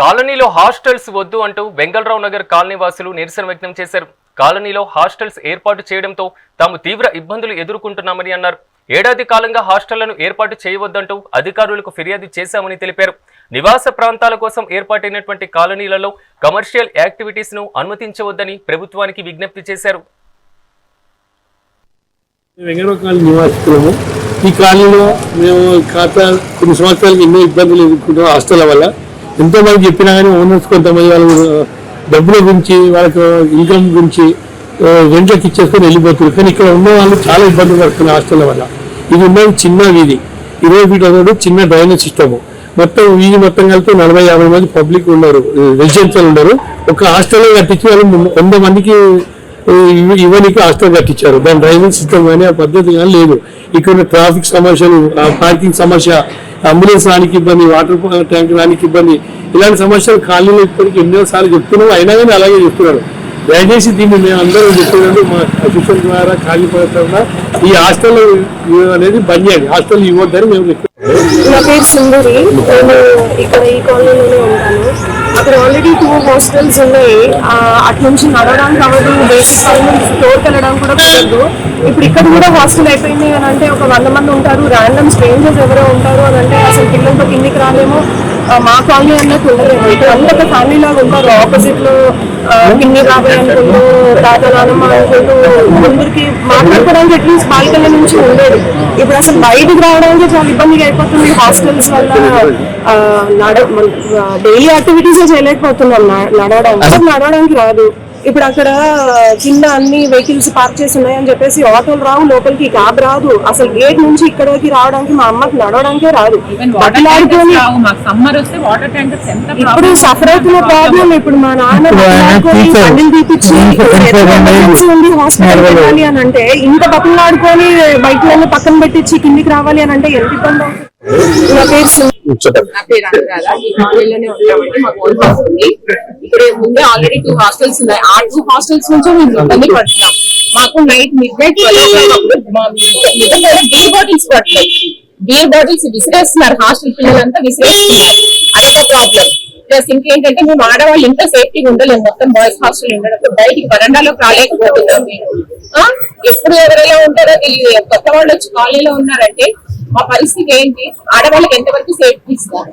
కాలనీలో హాస్టల్స్ వద్దు అంటూ వెంగళరావు నగర్ కాలనీ వాసులు నిరసన వ్యక్తం చేశారు. కాలనీలో హాస్టల్స్ ఏర్పాటు చేయడంతో తాము తీవ్ర ఇబ్బందులు ఎదుర్కొంటున్నామని అన్నారు. ఏడాది కాలంగా హాస్టళ్ళను ఏర్పాటు చేయవద్దంటూ అధికారులకు ఫిర్యాదు చేశామని తెలిపారు. నివాస ప్రాంతాల కోసం ఏర్పాటైనటువంటి కాలనీలలో కమర్షియల్ యాక్టివిటీస్ను అనుమతించవద్దని ప్రభుత్వానికి విజ్ఞప్తి చేశారు. వెంగళరావు కాలనీ నివాసితులము. ఈ కాలనీలో మేము ఖాతా కొన్ని సంవత్సరాలకి ఎన్నో ఇబ్బందులు ఎదుర్కొంటాం హాస్టల్ వల్ల. ఎంతో మంది చెప్పినా కానీ ఓనర్స్ కొంతమంది వాళ్ళు డబ్బుల గురించి వాళ్ళకి ఇన్కమ్ గురించి వెంటకి రెంట్లకు ఇచ్చేసుకొని వెళ్ళిపోతున్నారు. కానీ ఇక్కడ ఉన్న వాళ్ళు చాలా ఇబ్బందులు పడుతున్నారు హాస్టల్ వల్ల. ఇది ఉన్నది చిన్న వీధి. ఇరవై ఫీట్ అనేది చిన్న డ్రైనేజ్ సిస్టమ్ మొత్తం వీధి మొత్తం కలిపి నలభై యాభై మంది పబ్లిక్ ఉన్నారు రెసిడెన్షియల్ ఉన్నారు. ఒక హాస్టల్లో కట్టించి వాళ్ళు వంద మందికి ఇవ్- ఆస్తం హాస్టల్ కట్టించారు. దాని డ్రైవింగ్ సిస్టమ్ కానీ ఆ పద్ధతి కానీ లేదు. ఇక్కడ ట్రాఫిక్ సమస్యలు పార్కింగ్ సమస్య అంబులెన్స్ రానికి ఇబ్బంది వాటర్ ట్యాంక్ రానికి ఇబ్బంది ఇలాంటి సమస్యలు ఖాళీలో ఇప్పటికీ ఎన్నో సార్లు చెప్తున్నాం. అయినా కానీ అలాగే చెప్తున్నారు దయచేసి దీన్ని మేము అందరూ చెప్తున్నాడు మా అఫీషియల్ ద్వారా ఖాళీ పడకుండా ఈ హాస్టల్ అనేది బంద్ చేయండి. హాస్టల్ ఇవ్వద్దని మేము చెప్తున్నాం. నా పేరు సుందరి నేను ఇక్కడ ఈ కాలనీలోనే ఉంటాను. అక్కడ ఆల్రెడీ టూ హాస్టల్స్ ఉన్నాయి. అటు నుంచి నడవడానికి అవ్వదు బేసిక్ నుంచి స్టోర్కి వెళ్ళడానికి కూడా కుదరదు. ఇప్పుడు ఇక్కడ కూడా హాస్టల్ అయిపోయింది అని అంటే ఒక వంద మంది ఉంటారు. ర్యాండమ్ స్ట్రేంజర్స్ ఎవరో ఉంటారు అని అంటే అసలు పిల్లలతో కిందికి రాలేము. మా కాలనీ అన్నట్టు ఉండలేము. ఇక్కడ అంతా ఒక ఫ్యామిలీ లాగా ఉంటారు. ఆపోజిట్లో పిన్ని బాబాయ్ అనుకుంటూ తాత నాన్నమ్మ అనుకుంటూ ముందుకి మాట్లాడుకోవడానికి అట్లీస్ట్ బాల్కనీ నుంచి ఉండేది ఇప్పుడు అసలు బయటకు రావడానికి చాలా ఇబ్బందిగా అయిపోతుంది. హాస్టల్స్ వల్ల నడ డైలీ యాక్టివిటీస్ చేయలేకపోతున్నాం నడవడానికి నడవడానికి రాదు. ఇప్పుడు అక్కడ కింద అన్ని వెహికల్స్ పార్క్ చేసి ఉన్నాయని చెప్పేసి ఆటోలు రావు లోపలికి క్యాబ్ రాదు. అసలు గేట్ నుంచి ఇక్కడికి రావడానికి మా అమ్మకి నడవడానికే రాదు. ఇప్పుడు సఫర్ అవుతున్న ప్రాబ్లం ఇప్పుడు మా నాన్న తీపిచ్చి ఎమర్జెన్సీ ఉంది హాస్పిటల్ వెళ్ళాలి అని అంటే ఇంత బతులాడుకొని బైక్లను పక్కన పెట్టించి కిందికి రావాలి అని అంటే ఎంత ఇబ్బంది అవుతుంది? నా పేరు. నా పేరు అనురాధ. ఈ కాలనీలోనే ఉంటామండి మాకు ఓన్ హౌస్ ఉంది. ఇప్పుడు ముందే ఆల్రెడీ టూ హాస్టల్స్ ఉన్నాయి. ఆ టూ హాస్టల్స్ నుంచి మేము ఇబ్బంది పడుతున్నాం. మాకు night mid night beer bottles పడుతున్నాయి బీర్ బాటిల్స్ విసిరేస్తున్నారు. హాస్టల్ పిల్లలంతా విసిరేస్తున్నారు. అదొక ప్రాబ్లం ప్లస్ ఇంకేంటంటే మేము ఆడవాళ్ళు ఇంత సేఫ్టీగా ఉండలేము. మొత్తం బాయ్స్ హాస్టల్ ఉండడం. బయటికి వరండాలో రాలేకపోతున్నాం మేము? ఎప్పుడు ఎవరెలా ఉంటారో తెలియదు. కొత్త వాళ్ళు వచ్చి కాలనీలో ఉన్నారంటే మా పరిస్థితి ఏంటి? ఆడవాళ్ళకి ఎంతవరకు సేఫ్టీ ఇస్తారు?